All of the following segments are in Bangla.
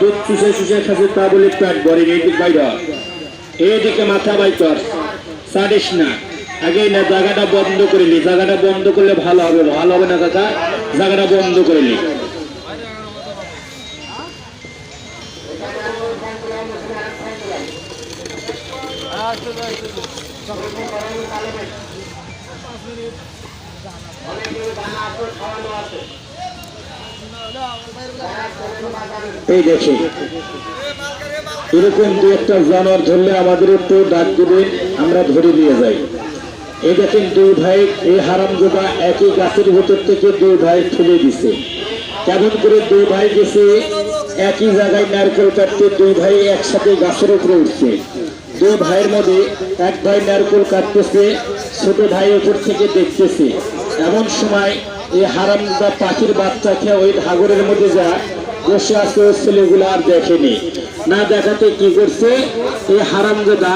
দুধ চুষে এইদিক মাথা বাই কর সারিস না। আগে না, জায়গাটা বন্ধ করে নি। জায়গাটা বন্ধ করলে ভালো হবে ভালো হবে না কাকা জায়গাটা বন্ধ করে নি। এই দেখে এরকম দু একটা জানোয়ার ধরলে আমাদের একটু ডাক দেবেন আমরা ধরে নিয়ে যাই। এই দেখেন দুই ভাই, এই হারাম গোবা একই গাছের ভেতর থেকে দুই ভাই ফেলে দিছে। কেমন করে দুই ভাই গেছে? একই জায়গায় নারকেল কাটতে দুই ভাই একসাথে গাছের উপরে উঠছে। দুই ভাইয়ের মধ্যে এক ভাই নারকেল কাটতেছে, ছোট ভাই উপর থেকে দেখতেছে। এমন সময় এই হারাম বা পাখির বাচ্চা খেয়ে ওই হাগরের মধ্যে যা বসে আছে ওই ছেলেগুলো আর দেখেনি। না দেখাতে কি করছে? এই হারামজাদা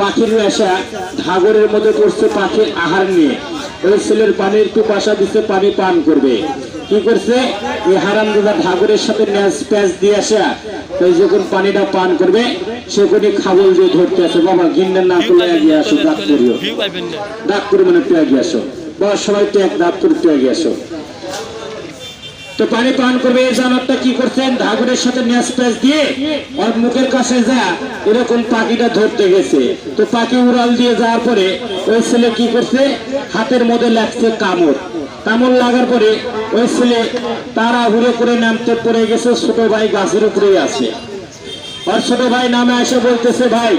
পাখির নেশা ঘাগরের মধ্যে করছে পাখির আহার নিয়ে। ওই ছেলের পানির পিপাসা দিচ্ছে পানি পান করবে। কি করছে? এই হারামজাদা ঘাগরের সাথে ন্যাস প্যাঁচ দিয়ে আসা। ওই যখন পানিটা পান করবে সেখানে খাবল দিয়ে ধরতে আসে। বাবা গিন্নের না করলে এগিয়ে আসো ডাক করিও। ডাক করে মানে একটু এগিয়ে আসো। বাবা সবাই এক ডাক করে একটু এগিয়ে আসো তো পানি পান করবে এই জানোয়ারটা কি করছেন? ধাগুরের সাথে ন্যাস প্যাচ দিয়ে ওর মুখের কাছে যা এরকম পাখিটা ধরতে গেছে। তো পাখি উড়াল দিয়ে যাওয়ার পরে ওই ছেলে কি করছে? হাতের মধ্যে লাগছে কামড়। কামড় লাগার পরে ওই ছেলে তারা হুড়ে করে নামতে পড়ে গেছে, ছোট ভাই গাছের উপরেই আছে। আর ছোট ভাই নামে এসে বলতেছে, ভাই,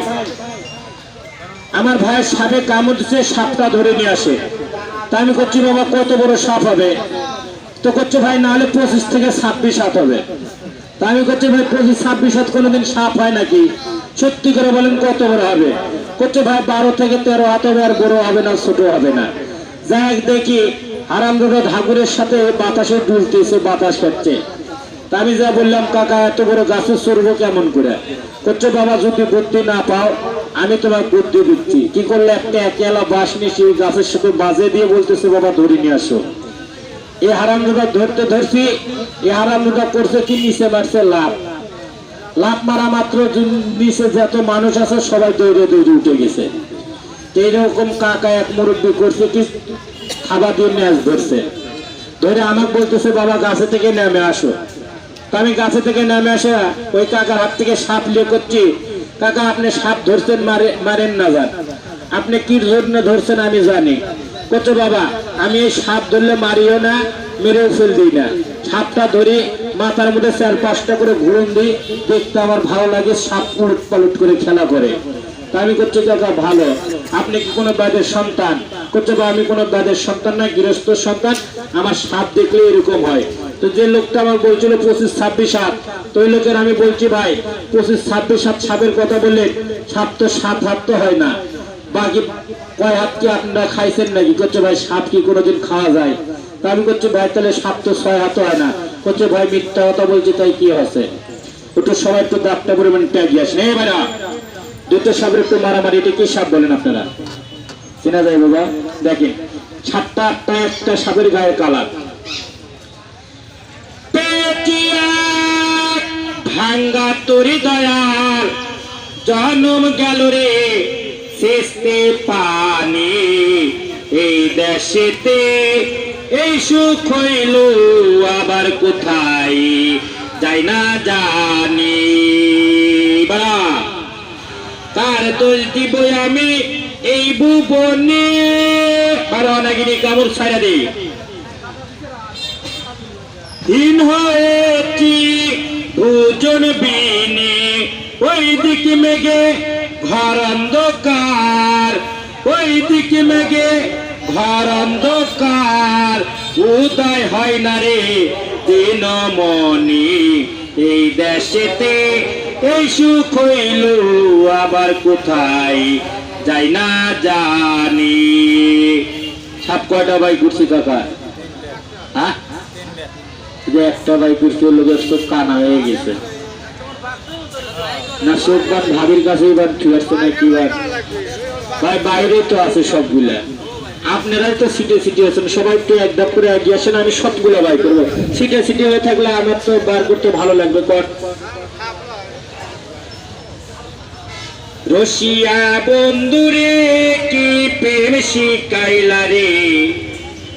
আমার ভাইয়ের সাপে কামড় দিচ্ছে, সাপটা ধরে নিয়ে আসে। তা আমি করছি বাবা, কত বড় সাপ হবে? তো করছে ভাই না হলে পঁচিশ থেকে ছাব্বিশ হাত হবে। তা আমি করছি ভাই, পঁচিশ, ছাব্বিশ হাত কোনোদিন সাপ হয় নাকি? সত্যি করে বলেন, কত বড় হবে? করছে ভাই, বারো থেকে তেরো হাত হবে আর বড় হবে না, ছোট হবে না। যাই দেখি। হারামদাদা ধাগুরের সাথে বাতাসে দুলতেছে, বাতাস খাচ্ছে তা আমি যা বললাম, কাকা, এত বড় গাছে চড়বো কেমন করে? করছে বাবা, যদি বুদ্ধি না পাও আমি তোমার বুদ্ধি দিচ্ছি কি করলে একটা একেলা বাস নিয়ে সেই গাছের সাথে বাজে দিয়ে বলতেছে, বাবা, ধরে নিয়ে আসো। এই হারামদাদা ধরতে ধরছি এই হারামদাদা করছে কি নিচে মারছে লাভ। লাভ মারা মাত্র নিচে যত মানুষ আছে, সবাই দৌড়ে দৌড়ে উঠে গেছে। এইরকম কাকা এক মুরব্বী করছে কি খাবার দিয়ে ম্যাচ ধরছে। ধরে আমাকে বলতেছে, বাবা, গাছে থেকে নেমে আসো। আমি গাছে থেকে নেমে আসে ওই কাকার হাত থেকে সাপ লিয়ে করছি কাকা, আপনি সাপ ধরছেন, মারে মারেন না যান। আপনি কি জন্য ধরছেন আমি জানি। কত বাবা, আমি এই সাপ ধরলে মারিও না, মেরেও ফেল দিই না। সাপটা ধরি, মাথার মধ্যে চার পাঁচটা করে ঘুরন দিই, দেখতে আমার ভালো লাগে, সাপ উলট পালট করে খেলা করে। তা আমি করছি কাকা, ভালো। আপনি কি কোনো ব্যাধের সন্তান? করছে বা আমি কোনো ব্যাধের সন্তান না, গৃহস্থ সন্তান। আমার সাপ দেখলে এরকম হয়। তো যে লোকটা আমার বলছিল পঁচিশ ছাব্বিশ হাত তো ওই লোকের আমি বলছি, ভাই, পঁচিশ ছাব্বিশ হাত সাপের কথা বললে সাপ তো সাত হাত তো হয় না। বাকি কয় হাত কি আপনারা খাইছেন নাকি? করছে ভাই, সাপ কি কোনোদিন খাওয়া যায়? তা আমি করছি ভাই, তাহলে সাপ তো ছয় হাত হয় না। করছে ভাই, মিথ্যা কথা বলছি, তাই কি হয়েছে? একটু সবাই একটু দাপটা পরিমাণ ট্যাগি আসেন। এই ভাইরা দুটো সাপের একটু মারামারি, এটা কি সাপ বলেন আপনারা? চেনা যায় বাবা দেখেন, সাতটা আটটা একটা সাপের গায়ে কালার। তরি দয়াল জনম গেল রে শেষতে পানি। এই দেশেতে এই সুখ হইল আবার কোথায়, যাই না জানি। বাড়া তার দোষ দিব আমি এই ভুবনে? বারো নাগিনী, কামড় ছাড়া দিই হয়েছি ভোজন বিনে ওই দিকে মেঘে ঘর অন্ধকার ওই দিকে মেঘে ঘর অন্ধকার। উদয় হয় না রে দিন মনি এই দেশেতে এই সুখ হইল আবার কোথায়? যাই না জানি। সাপ কয়টা ভাই ঘুরছি কাকা? হ্যাঁ? একটা বাইকের লোকের চোখ কানা হয়ে গেছে। না চোখ বান ভাবির কাছে এবার ঠিক আছে না কি বার? ভাই, বাইরে তো আছে সবগুলা। আপনারাই তো সিটে সিটে আছেন, সবাই একটু এক ধাপ করে এগিয়ে আসেন, আমি সবগুলো বাই করব। সিটে সিটে হয়ে থাকলে আমার তো বার করতে ভালো লাগবে, কর। রশিয়া বন্ধুরে, কি প্রেম শিকাইলা রে?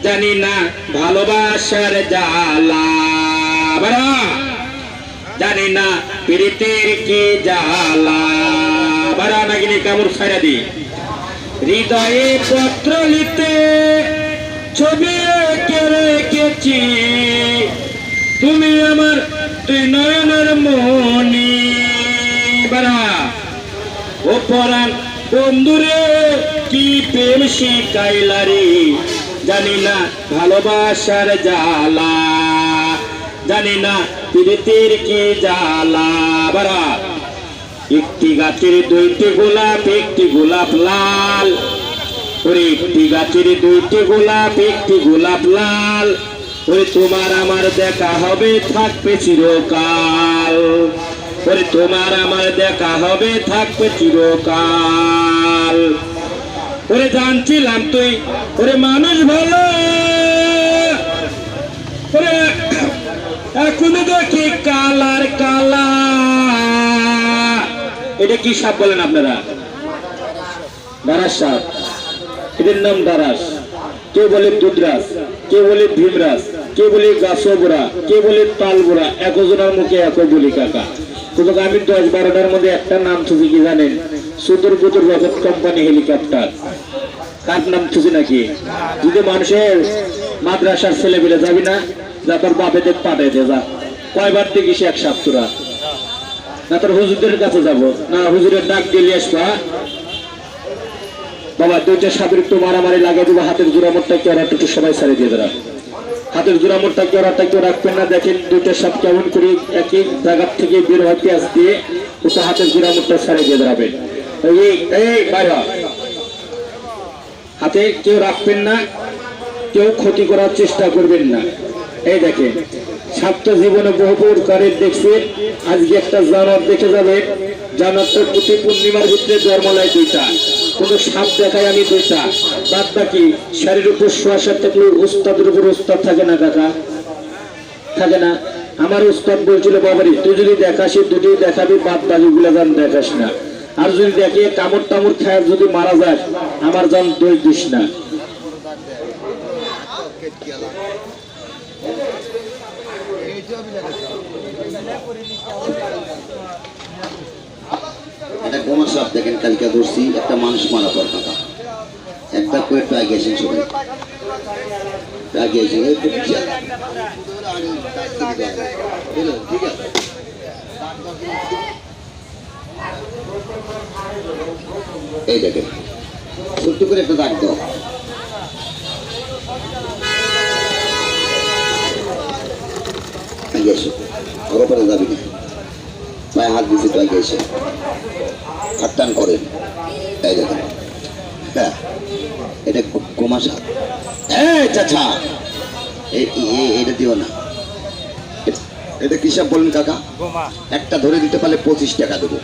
জানি না, ভালোবাসার জালা জানি না। প্রীতের কি জ্বালা? বাড়া নাগিনি কামড় ছাড়া দি হৃদয়ে পত্র লিতে ছবি এঁকে রেখেছি। তুমি আমার তুই নয়নের মনি বাড়া, ও পরাণ বন্ধুরে, কি প্রেম শিকাইলা রে জানি না ভালোবাসার জ্বালা। জানি না প্রীতির কি জ্বালা বারা একটি গাছের দুইটি গোলাপ, একটি গোলাপ লাল। ওরে, একটি গাছের দুইটি গোলাপ, একটি গোলাপ লাল। ওরে, তোমার আমার দেখা হবে, থাকবে চিরকাল। ওরে, তোমার আমার দেখা হবে, থাকবে চিরকাল। ওরে, জানছিলাম তুই। ওরে, মানুষ ভালো। ওরে এখন দেখি কালার কালা এটা কি সাপ বলেন আপনারা? দারাস সাপ এদের নাম দারাস কেউ বলে দুধরাস কেউ বলে ভীমরাস কেউ বলে গাছবুড়া, কেউ বলে তালবুড়া একজনের মুখে এক বলি কাকা। কিন্তু আমি দশ বারোটার মধ্যে একটা নাম থুছি কি জানেন? সুদূর বুদুর রকেট কোম্পানি হেলিকপ্টার কার নাম থুছি নাকি? যদি মানুষের মাদ্রাসার ছেলে পেলে যাবি না যা তোর বাপেদের পাঠাইতে যা কয়বার দেখিস এক সাপ্তরা না তোর হুজুরদের কাছে যাব। না, হুজুরের ডাক দিয়ে আসবা বাবা দুইটা সাপের একটু মারামারি লাগিয়ে দেবো, হাতের জোড়া মোটটা কেউ একটু সবাই ছাড়ে দিয়ে দেরা হাতের জোড়া মোটটা কেউ একটা কেউ রাখবেন না, দেখেন দুইটা সাপ কেমন করে একই জায়গার থেকে বের হয় পেঁয়াজ দিয়ে, ওটা হাতের জোড়া মোটটা ছাড়ে দিয়ে বাইরে হাতে কেউ রাখবেন না, কেউ ক্ষতি করার চেষ্টা করবেন না। এই দেখেন সাতটা জীবনে বহু প্রকারের দেখছেন, আজকে একটা জানোয়ার দেখে যাবেন জানোয়ারটার প্রতি পূর্ণিমার ভিতরে জন্মলায় দুইটা। কিন্তু সাপ দেখায় আমি দুইটা। বাদ বাকি শাড়ির উপর শোয়াশার থাকলে উস্তাদের উপর উস্তাদ থাকে না কাকা? থাকে না? আমার উস্তাদ বলছিল, বাবারি, তুই যদি দেখাস, এই দুটি দেখাবি, বাদ বাকি গুলো গান দেখাস না। আর যদি দেখে কামড় টামড় খায় যদি মারা যায় আমার যান দই দিস না। একটা বোমা সাপ দেখেন, কালকে ধরছি, একটা মানুষ মারা পর কথা একটা করে আগে আসেন সবাই আসেন এই ঠিক এই দেখেন, ছোট্ট করে একটা দাগ দাও। এসো ওর উপরে যাবি না। পায়ে হাত দিয়েছে তো আগে এসে হাত টান করেন এই দেখেন হ্যাঁ এটা কো- কোমা সাপ। এই চাচা এটা দিও না। এটা কি সাপ বলেন কাকা? একটা ধরে দিতে পারলে পঁচিশ টাকা দেবো।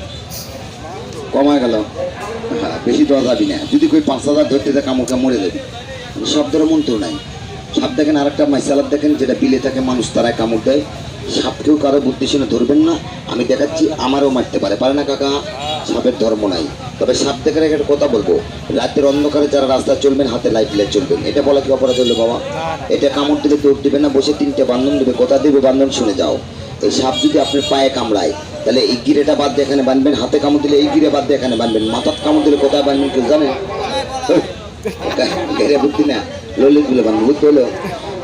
কমা গেল। হ্যাঁ বেশি দেওয়া যাবি না। যদি কই পাঁচ হাজার ধরতে দেয় কামড়কে মরে যাবে। সব ধরে মন তো নাই। সাপ দেখেন আর একটা মাইসালাপ দেখেন যেটা বিলে থাকে মানুষ তারাই কামড় দেয়। সাপকেও কারও বুদ্ধি শুনে ধরবেন না। আমি দেখাচ্ছি, আমারও মারতে পারে। পারে না কাকা, সাপের ধর্ম নাই। তবে সাপ দেখার একটা কথা বলব। রাতের অন্ধকারে যারা রাস্তা চলবেন, হাতে লাইট লাইট চলবেন এটা বলা কি অপরাধ হলো বাবা? এটা কামড় দিলে দৌড় দিবে না, বসে তিনটে বান্ধন দেবে, কথা দেবে, বান্ধন শুনে যাও। এই সাপ যদি আপনার পায়ে কামড়ায়, তাহলে এই গিরেটা বাদ দিয়ে এখানে বানবেন, হাতে কামড় দিলে এই গিরে বাদ দিয়ে এখানে বানবেন মাথার কামড় দিলে কোথায় বানবেন কেউ জানেন বুদ্ধি না ললিত বলে বাঁধবেন বুঝতে হলো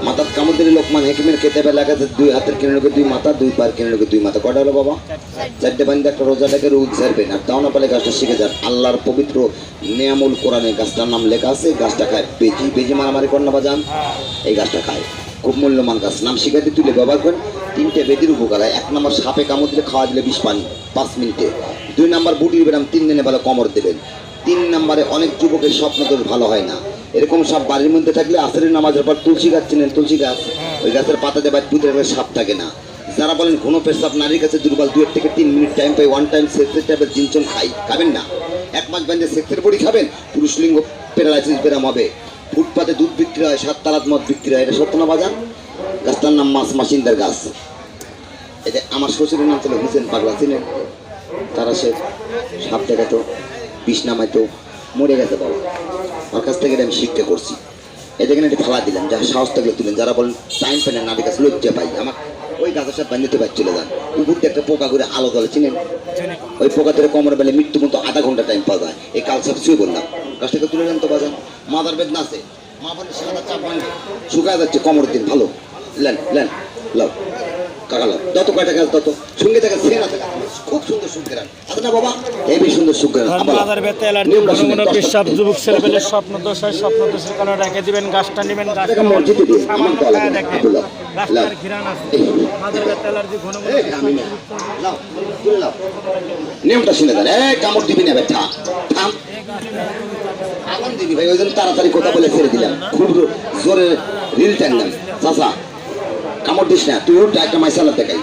মাথার কামড় দিলে লোকমান হেকিমের কেতাবে লাগাতে দুই হাতের কিনে লোকে দুই মাথা, দুই পায়ের কিনে লোকে দুই মাথা। কটা হলো বাবা? চারটে বান্ধে একটা রোজাটাকে রোজ ঝাড়বেন আর তাও না পালে গাছটা শিখে যান। আল্লাহর পবিত্র নিয়ামুল কোরআনে গাছটার নাম লেখা আছে, গাছটা খায়। বেজি বেজি মারামারি না বাজান। এই গাছটা খায়। খুব মূল্যবান গাছ। নাম শিখাতে তুলে ব্যবহার করেন। তিনটে বেদির উপকার। এক নম্বর সাপে কামড় দিলে খাওয়া দিলে বিষ পানি, পাঁচ মিনিটে। দুই নম্বর বুটির বেরাম তিন দিনে ভালো কমর দেবেন। তিন নম্বরে অনেক যুবকের স্বপ্ন ভালো হয় না। এরকম সব বাড়ির মধ্যে থাকলে আসরের নামাজের পর তুলসী গাছ চিনেন তুলসী গাছ। ওই গাছের পাতা দেবার পুঁতের সাপ থাকে না। যারা বলেন ঘন পেশাব নারীর কাছে দুর্বল দুয়ের থেকে তিন মিনিট টাইম পাই ওয়ান টাইম সেক্সের টাইপের জিনচন খাই। খাবেন না। এক মাস ব্যান্ডে সেক্সের বড়ি খাবেন পুরুষ লিঙ্গ প্যারালাইসিস বেরাম হবে। ফুটপাতে দুধ বিক্রি হয় সাত তালাত মদ বিক্রি হয় এটা সত্য না বাজার গাছটার নাম মাছ মাসিন্দার গাছ। এটা আমার শ্বশুরের নাম ছিল হুসেন পাগলা চিনেন? তারা সে সাপ দেখাতো বিষ নামাইতো। মরে গেছে বাবা। ওর কাছ থেকে আমি শিক্ষা করছি। এই দেখেন এটা ফালা দিলাম যা সাহস থাকলে তুলেন। যারা বলেন টাইম পেলেন না কাছে লজ্জা পাই। আমার ওই গাছের সাথে বান্ধিতে পাই চলে যান। উপর দিয়ে একটা পোকা করে আলো দলে চিনেন? ওই পোকা ধরে কোমর বেলে মৃত্যু মতো আধা ঘণ্টা টাইম পাওয়া যায় এই কাল সব শুয়ে বললাম গাছটাকে তুলে নেন তো বাজান? মাদার বেদনা আছে। মা বলে সাদা চাপ শুকায় যাচ্ছে কোমরের দিন ভালো। লেন লেন লাও। কাকা যত কয়টা গাছ তত সঙ্গে থাকে সেনা থাকে। খুব সুন্দর সুখের আছে না বাবা হেবি সুন্দর সুখের মাদার বেতে অ্যালার্জি ঘন ঘন যুবক ছেলেপেলে স্বপ্ন দশায় স্বপ্ন দোষের কারণে রেখে দিবেন গাছটা নেবেন গাছটা মসজিদে দিন আমার সামান্য তো খায়া আলাদা দেখেন। আব্দুল্লাহ গাছটার ঘিরান আছে। মাদার বেতে অ্যালার্জি ঘন ঘন এই, আমি না। লাও, নিয়মটা শুনে দেন এই কামড় দিবি না বেটা। থাম। দিবি ভাই ওই জন্য তাড়াতাড়ি কথা বলে ছেড়ে দিলাম। খুব জোরে রিল টানলাম। চাচা কামড় দিস না, তুই উঠ, একটা মাইসালা দেখাই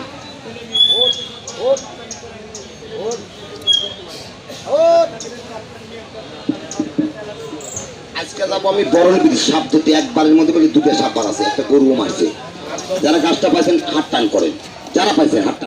আজকে যাব আমি বিধি সাপ একবারের মধ্যে দুটো আছে, একটা গরু যারা গাছটা পাইছেন, হাত টান করেন। যারা পাইছেন, হাত